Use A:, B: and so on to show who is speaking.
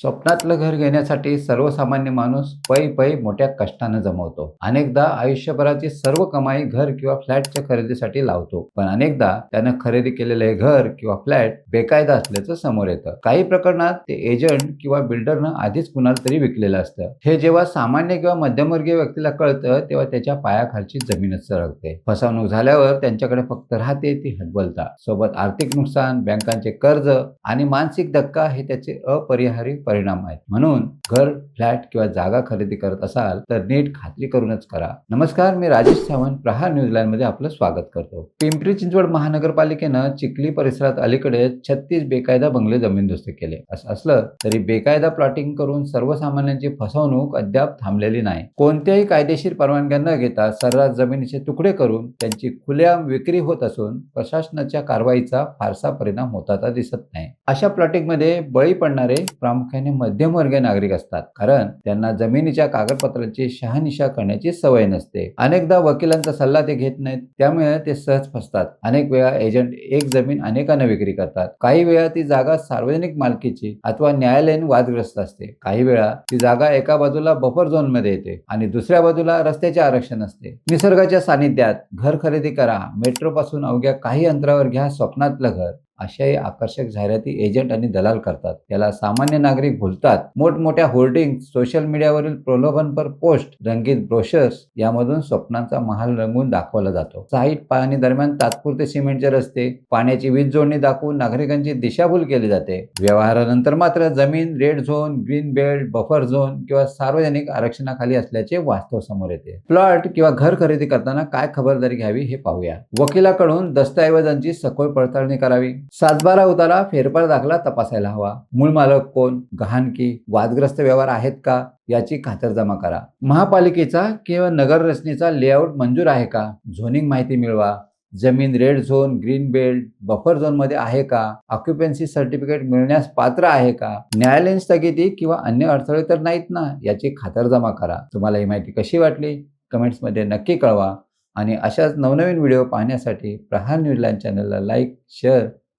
A: स्वप्नातलं घर घेण्यासाठी सर्वसामान्य माणूस पै पै मोठ्या कष्टानं जमवतो. अनेकदा आयुष्यभराची सर्व कमाई घर किंवा फ्लॅटच्या खरेदीसाठी लावतो. पण अनेकदा त्यानं खरेदी केलेलं घर किंवा फ्लॅट बेकायदा असल्याचं समोर येतं. काही प्रकरणात ते एजंट किंवा बिल्डरनं आधीच कुणाला तरी विकलेलं असतं. हे जेव्हा सामान्य किंवा मध्यमवर्गीय व्यक्तीला कळतं तेव्हा त्याच्या पायाखालची जमीनच सरकते. फसवणूक झाल्यावर त्यांच्याकडे फक्त राहते ती हतबलता सोबत आर्थिक नुकसान बँकांचे कर्ज आणि मानसिक धक्का हे त्याचे अपरिहार्य परिणाम आहेत. म्हणून घर फ्लॅट किंवा जागा खरेदी करत असाल तर नीट खात्री करूनच करा. नमस्कार मी राजेश सावंत प्रहार न्यूझीलंडमध्ये आपलं स्वागत करतो. पिंपरी चिंचवड महानगरपालिकेनं चिखली परिसरात अलीकडे छत्तीस बेकायदा बंगले जमीनदोस्त केले. असं असलं तरी बेकायदा प्लॉटिंग करून सर्वसामान्यांची फसवणूक अद्याप थांबलेली नाही. कोणत्याही कायदेशीर परवानग्या न घेता सर्रास जमिनीचे तुकडे करून त्यांची खुल्या विक्री होत असून प्रशासनाच्या कारवाईचा फारसा परिणाम होताना दिसत नाही. अशा प्लॉटिंगमध्ये बळी पडणारे प्रामुख्याने मध्यमवर्गीय नागरिक असतात. कारण त्यांना जमिनीच्या कागदपत्रांची शहानिशा करण्याची सवय नसते. अनेकदा वकिलांचा सल्ला ते घेत नाहीत. त्यामुळे ते सहज फसतात. अनेक वेळा एजंट एक जमीन अनेकांना विक्री करतात. काही वेळा ती जागा सार्वजनिक मालकीची अथवा न्यायालयीन वादग्रस्त असते. काही वेळा ती जागा एका बाजूला बफर झोनमध्ये येते आणि दुसऱ्या बाजूला रस्त्याचे आरक्षण असते. निसर्गाच्या सानिध्यात घर खरेदी करा. मेट्रो पासून अवघ्या काही अंतरावर घ्या स्वप्नातलं घर. अशाही आकर्षक जाहिराती एजंट आणि दलाल करतात. त्याला सामान्य नागरिक भुलतात मोठमोठ्या होर्डिंग सोशल मीडियावरील प्रलोभनपर पोस्ट रंगीत ब्रोशर्स यामधून स्वप्नांचा महाल रंगून दाखवला जातो. साईट पाहणी दरम्यान तात्पुरते सिमेंटचे रस्ते पाण्याची वीज जोडणी दाखवून नागरिकांची दिशाभूल केली जाते. व्यवहारानंतर मात्र जमीन red zone green belt buffer zone किंवा सार्वजनिक आरक्षणाखाली असल्याचे वास्तव समोर येते. प्लॉट किंवा घर खरेदी करताना काय खबरदारी घ्यावी हे पाहूया. वकिलाकडून दस्तऐवजांची सखोल पडताळणी करावी. सातबारा उतारा फेरफार दाखला तपासायला हवा. मूळ मालक कोण? गहाणकी वादग्रस्त व्यवहार आहेत का? याची खातरजमा करा. महापालिकेचा किंवा नगर रचनेचा लेआउट मंजूर आहे का? झोनिंग माहिती मिळवा. जमीन red zone green belt buffer झोनमध्ये आहे का? ऑक्युपन्सी सर्टिफिकेट मिळण्यास पात्र आहे का? न्यायालयीन स्थगिती किंवा अन्य अडथळे तर नाहीत ना? याची खातरजमा करा. तुम्हाला ही माहिती कशी वाटली? कमेंट्समध्ये नक्की कळवा. आणि अशाच नवनवीन व्हिडिओ पाहण्यासाठी प्रहार न्यूजलँड चॅनलला लाईक शेअर